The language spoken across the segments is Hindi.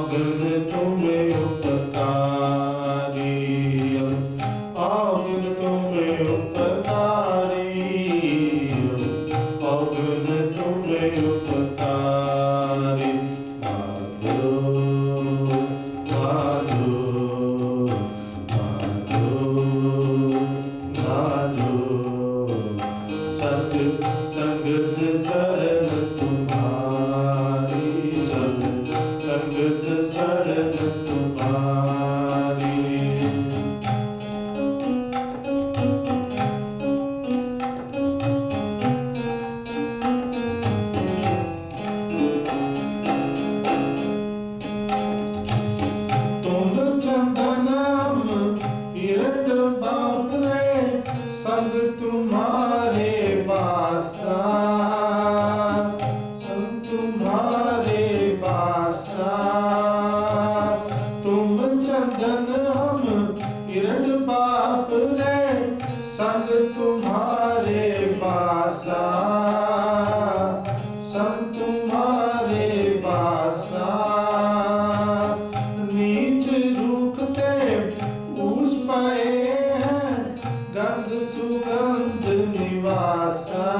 I'll do the तुम्हारे पासा संत तुम्हारे पासा नीच रुकते उस पे गंध सुगंध निवासा।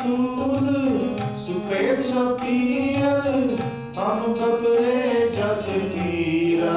तूद सुपेद सपीर हम कपरे जस कीरा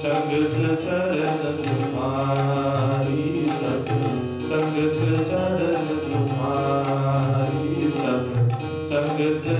संगत शरण तुम्हारी सत संगत शरण संगत शरण